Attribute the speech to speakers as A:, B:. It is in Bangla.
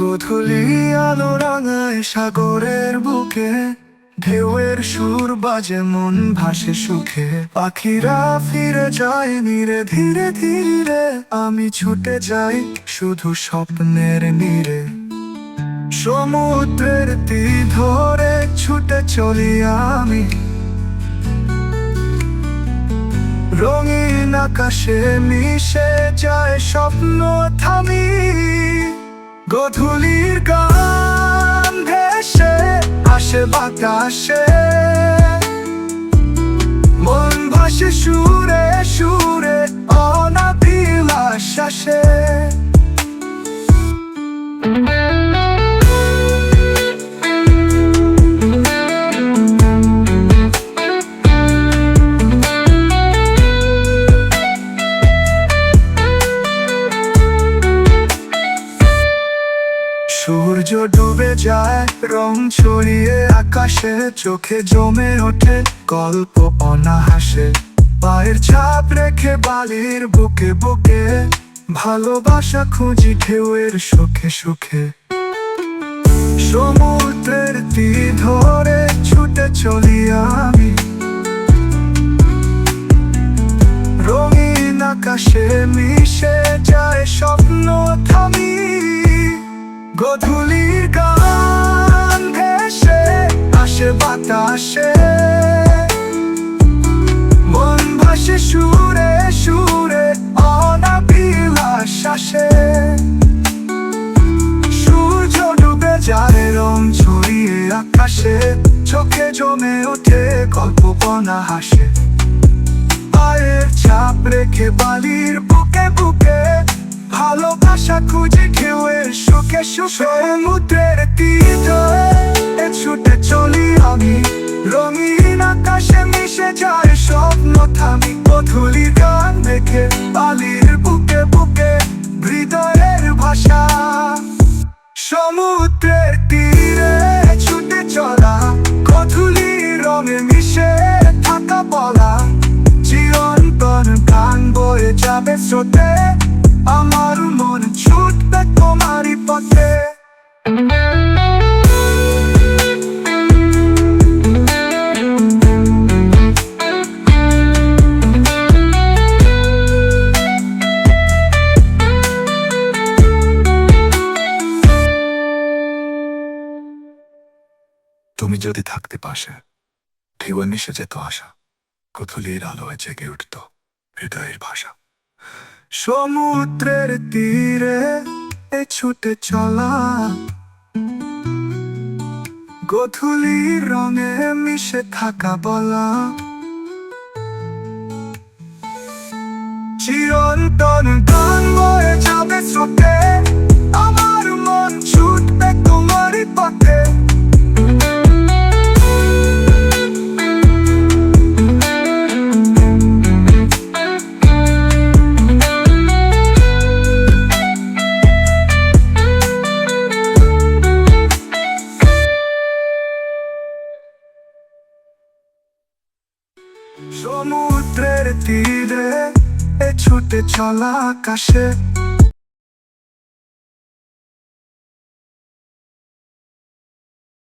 A: গোধূলি আলো রাঙায় সাগরের বুকে, ঢেউয়ের সুর বাজে, মন ভাসে সুখে। পাখিরা ফিরে যায় ধীরে ধীরে ধীরে, আমি ছুটে যাই শুধু স্বপ্নের নীরে। সমুদ্রের তীর ধরে ছুটে চলি আমি। রঙিন আকাশে মিশে যায় স্বপ্ন থামি। গধূলির গান ভেসে আসে বাতাসে। সূর্য ডুবে যায়, রং ছড়িয়ে আকাশে, চোখে জমে ওঠে গল্প অনাহাসে। পায়ের ছাপ রেখে বালির বুকে বুকে, ভালোবাসা খুঁজি ঢেউয়ের সুখে সুখে। সমুদ্রের তীর ধরে ছুটে চলি আমি। রঙিন আকাশে গধূলির গান ভেসে আসে বাতাসে। মন ভাসে, সুরে সুরে অনাবিলাসে সূর্য ডুবে যায়, রং ছড়িয়ে আকাশে। চোখে জমে ওঠে কল্পনা হাসে। পায়ের ছাপ রেখে বালির ভালোবাসা খুঁজে সুখে সুখে সমুদ্রের তীরে। ছুটে চলি আমি, রঙিন আকাশে মিশে যায় স্বপ্ন থামি। গধূলির গান দেখে বালির বুকে বুকে হৃদয়ের ভাষা। সমুদ্রের তীরে ছুটে চলা গধূলি রঙে মিশে থাকা বলা। চিরন্তন গান বয়ে যাবে স্রোতে আমার মন ছুটবে তোমারই পথে। তুমি যদি থাকতে পাশে ঢেউয়ে মিশে যেত আশা। কুথুলির আলোয় জেগে উঠত হৃদয়ের ভাষা। সমুদ্রের তীরে এ ছুটে চলা। গধুলি রঙে মিশে থাকা বলা। চিরন্তন গান বয়ে যাবে স্রোতে। সমুদ্রের তীরে এ ছুটে চলা আকাশে।